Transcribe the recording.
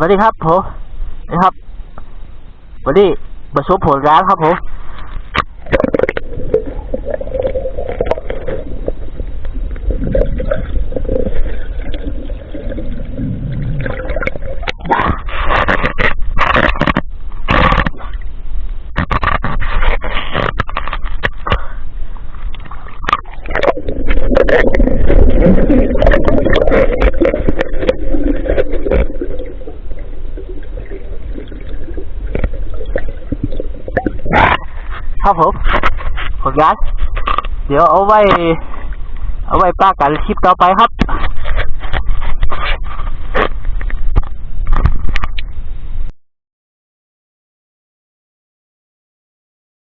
สวัสดีครับผมนะครับวันนี้มาชมผลงานครับผม ครับผมผลงานเดี๋ยวเอาไว้ เอาไว้ป้ากันคลิปต่อไปครับ